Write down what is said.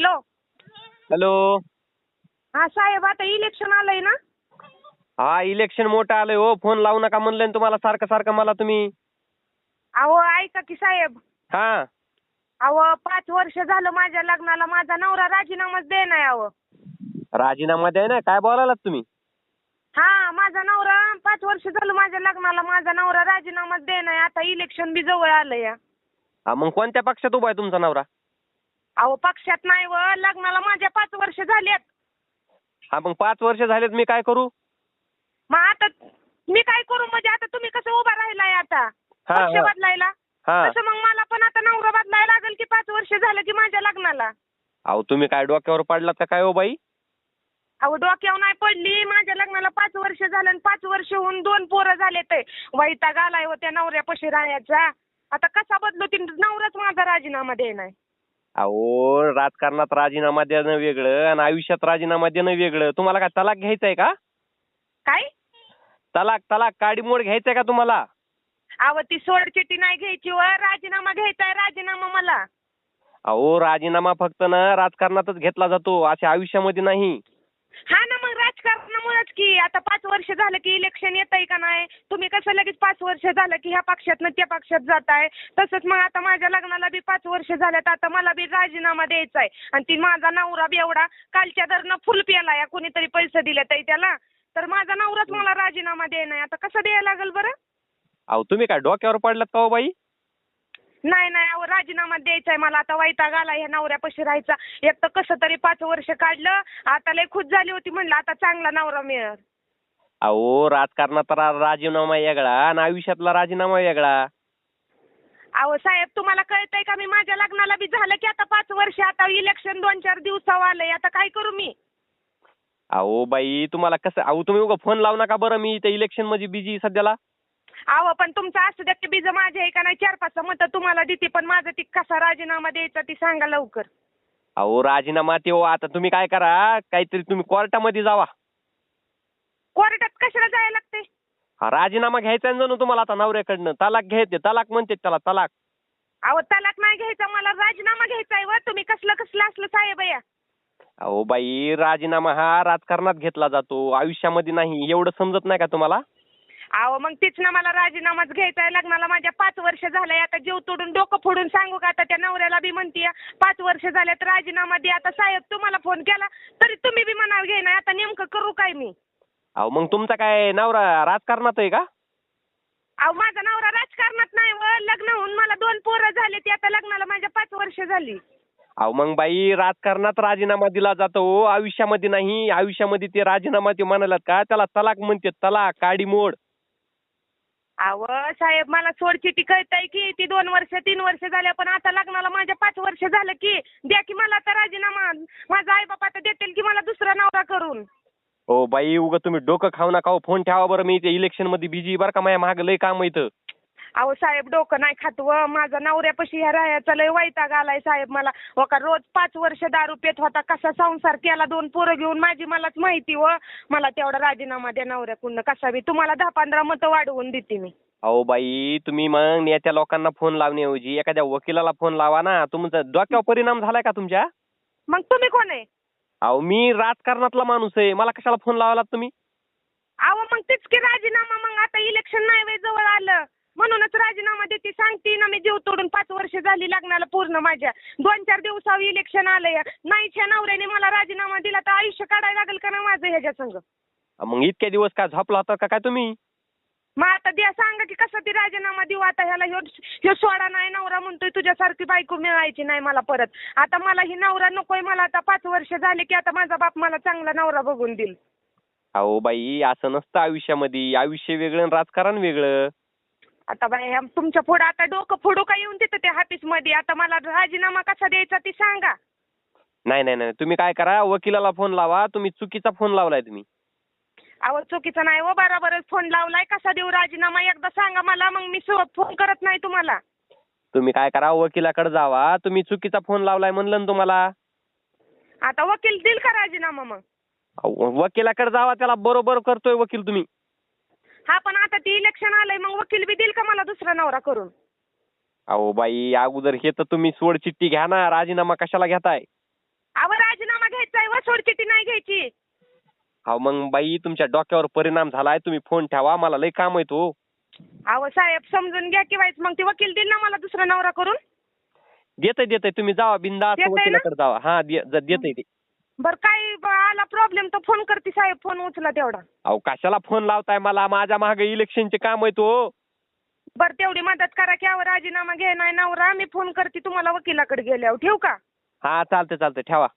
Hello. Hello. हा साहेब आता election आलंय ना? हा इलेक्शन मोठं आलंय हो. फोन लावू नका म्हणलं ना तुम्हाला सारखं सारखं मला तुम्ही. अहो ऐका की साहेब. हा. अहो पाच वर्ष झालं माझ्या लग्नाला माझा नवरा राजीनामाच देणार अहो. राजीनामा द्याय ना काय बोलायलात तुम्ही? हा माझा नवरा पाच वर्ष झालं माझ्या लग्नाला माझा नवरा राजीनामाच देणार आता इलेक्शन बी जवळ आलं या हा मग कोणत्या पक्षात उभा आहे तुमचा नवरा? अहो पक्षात नाही व लग्नाला माझ्या पाच वर्ष झालेत. हा मग पाच वर्ष झालेत मी काय करू? मग आता मी काय करू? म्हणजे आता तुम्ही कसं उभा राहिलाय आता? हा, पक्ष हा. बदलायला? हा. तसं मग मला पण आता नवरा बदलायला लागेल की पाच वर्ष झालं की माझ्या लग्नाला. अहो तुम्ही काय डोक्यावर पडलात का काय हो बाई? अहो डोक्यावर नाही पडली. माझ्या लग्नाला पाच वर्ष झालं आणि पाच वर्ष होऊन दोन पोरं झाले ते. वैताग आलाय हो त्या नवऱ्यापाशी राहायचा. आता कसा बदलू? ती नवराच माझा राजीनामा देणार. अहो राजकारणात राजीनामा देणं वेगळं आणि आयुष्यात राजीनामा देणं वेगळं. तुम्हाला काय तलाक घ्यायचा आहे का? काय? तलाक तलाक. काडी मोड घ्यायचंय का तुम्हाला? अहो ती सोडचिट्टी नाही घ्यायची व. राजीनामा घ्यायचाय राजीनामा मला. अहो राजीनामा फक्त ना राजकारणातच घेतला जातो. असे आयुष्यामध्ये नाही. हा ना त्यामुळेच की आता पाच वर्ष झालं की इलेक्शन येत आहे का नाही? तुम्ही कसं लगेच पाच वर्ष झालं की ह्या पक्षात त्या पक्षात जाताय? तसंच मग आता माझ्या लग्नाला बी पाच वर्ष झाल्यात आता मला बी राजीनामा द्यायचा आहे आणि ती माझा नवरा बी एवढा कालच्या दरनं फुल प्याला या कोणीतरी पैसे दिले ताई त्याला. तर माझा नवराच मला राजीनामा द्यायला आता कसं द्यायला लागेल बरं? अहो तुम्ही काय डोक्यावर पडलात का हो बाई? नाही नाही अहो राजीनामा द्यायचा आहे मला. आता वैताग आला ह्या नवऱ्यापाशी राहायचा. एक तर कसं तरी पाच वर्ष काढलं आता लय खुश झाली होती म्हणलं आता चांगला नवरा मिळेल. अहो राजकारणात रा- राजीनामा वेगळा आणि आयुष्यातला राजीनामा वेगळा. अहो साहेब तुम्हाला कळतंय का? मी माझ्या लग्नाला बी झालं की आता पाच वर्ष आता इलेक्शन दोन चार दिवसावर आलंय. आता काय करू मी? अहो बाई तुम्हाला कसं अहो तुम्ही उगा फोन लावू नका बरं मी ते इलेक्शनमध्ये बिजी सध्याला. अहो पण तुमचं असू द्या की बीज माझे आहे का नाही चार पाच मतं तुम्हाला देते पण माझं ती कसा राजीनामा द्यायचा ती सांगा लवकर. अहो राजीनामा ते हो आता तुम्ही काय करा काहीतरी तुम्ही कोर्टामध्ये जावा. कोर्टात कशाला जायला लागते हा राजीनामा घ्यायचा आहे ना जणू तुम्हाला आता नवऱ्याकडनं. तलाक घ्यायचे तलाक म्हणते त्याला तलाक. अहो तलाक नाही घ्यायचा मला राजीनामा घ्यायचा आहे व. तुम्ही कसलं कसलं असलं साहेब या अहो बाई राजीनामा हा राजकारणात घेतला जातो आयुष्यामध्ये नाही एवढं समजत नाही का तुम्हाला? अहो मग तीच ना मला राजीनामाच घ्यायचा आहे लग्नाला माझ्या पाच वर्ष झालंय आता जीव तोडून डोकं फोडून सांगू का? आता त्या नवऱ्याला बी म्हणतीय पाच वर्ष झाल्यात राजीनामा दे. आता साहेब तुम्हाला फोन केला तरी तुम्ही बी म्हणाल घे ना आता नेमकं करू काय मी? अहो मग तुमचा काय नवरा राजकारणात आहे का? अहो माझा नवरा राजकारणात नाही व. लग्न होऊन मला दोन पोरं झाले ती. आता लग्नाला माझ्या पाच वर्ष झाली. अहो मग बाई राजकारणात राजीनामा दिला जातो. आयुष्यामध्ये नाही. आयुष्यामध्ये ते राजीनामा ते म्हणालात का? त्याला तलाक म्हणते तलाक काडी मोड अहो साहेब मला सोडचिटी कळतंय की ती दोन वर्ष तीन वर्ष झाल्या पण आता लग्नाला माझ्या पाच वर्ष झालं की द्या की मला आता राजीनामा. माझा आई बापा तर देतील की मला दुसरा नवरा करून. हो बाई उगा तुम्ही डोकं खाऊ नका हो. फोन ठेवा बरं मी ते इलेक्शनमध्ये बिजी बरं का माझ्या मागं लय काम आहे इथं. अहो साहेब डोकं नाही खात व माझा नवऱ्यापाशी ह्या राहायचा लय वैताग आलाय साहेब मला. हो का रोज पाच वर्ष दारू पेत होता कसा संसार केला दोन पोरं घेऊन? माझी मलाच माहिती व. मला तेवढा राजीनामा द्या नवऱ्याकडून कसा बी. तुम्हाला दहा पंधरा मतं वाढवून देते मी. अहो बाई तुम्ही मग नेत्या लोकांना फोन लावण्याऐवजी एखाद्या वकिलाला फोन लावा ना. तुमचा डोक्यावर परिणाम झालाय का तुमच्या? मग तुम्ही कोण आहे? अहो मी राजकारणातला माणूस आहे. मला कशाला फोन लावलात तुम्ही? अहो मग तेच की राजीनामा मग आता इलेक्शन नाही वे जवळ आलं. म्हणूनच राजीनामा देते सांगते ना मी जीव तोडून पाच वर्ष झाली लग्नाला पूर्ण माझ्या. दोन चार दिवसावर इलेक्शन आलंय. नाहीच्या नवऱ्याने मला राजीनामा दिला तर आयुष्य काढायला लागेल का ना माझं ह्याच्या संग? मग इतक्या दिवस काय झोपला होता का काय तुम्ही? मग आता द्या सांगा की कसं ती राजीनामा देऊ? आता ह्याला ह्यो ह्यो सोडा नाही नवरा म्हणतोय तुझ्यासारखी बायको मिळायची नाही मला परत. आता मला ही नवरा नकोय मला आता पाच वर्ष झाले की आता माझा बाप मला चांगला नवरा बघून देईल. अहो बाई असं नसतं आयुष्यामध्ये. आयुष्य वेगळं आणि राजकारण वेगळं. आता बाई तुमच्यापुढे आता डोकं फोडू का येऊन तिथं त्या ऑफिसमध्ये? आता मला राजीनामा कसा द्यायचा ती सांगा. नाही नाही नाही. तुम्ही काय करा वकिलाला फोन लावा. तुम्ही चुकीचा फोन लावलाय तुम्ही. अहो चुकीचं नाही हो बरोबरच फोन लावलाय. कसा देऊ राजीनामा? एकदा सांगा मला मग मी फोन करत नाही तुम्हाला. तुम्ही काय करा वकिलाकडे जावा. तुम्ही चुकीचा फोन लावलाय म्हणलं ना तुम्हाला. आता वकील देईल का राजीनामा मग? अहो, वकिलाकडे जावा त्याला बरोबर करतोय वकील तुम्ही. हा पण आता ती इलेक्शन आलंय मग वकील बी देईल का मला दुसरा नवरा करून? अहो बाई अगोदर हे तर तुम्ही सोड चिठ्ठी घ्या ना राजीनामा कशाला घेताय? आहे वसोड चिठ्ठी नाही घ्यायची. अहो मग बाई तुमच्या डोक्यावर परिणाम झालाय तुम्ही फोन ठेवा मला लय काम आहे तो. अहो साहेब समजून घ्या की वाईच मग ती वकील देईल ना मला दुसरा नवरा करून? देतय देतय तुम्ही जावा देतंय ना? वकिलाकडे जावा. हा दे- ज- देतय ते. बरं काय आला प्रॉब्लेम तर फोन करते साहेब फोन उचला तेवढा. अहो कशाला फोन लावताय मला? माझ्या मागे इलेक्शनचे काम आहे तो बरं तेवढी मदत करा की अहो राजीनामा घे नाही नवरा मी फोन करते तुम्हाला वकिलाकडे गेल्यावर. ठेवू का? हा चालतंय चालतंय. ठेवा.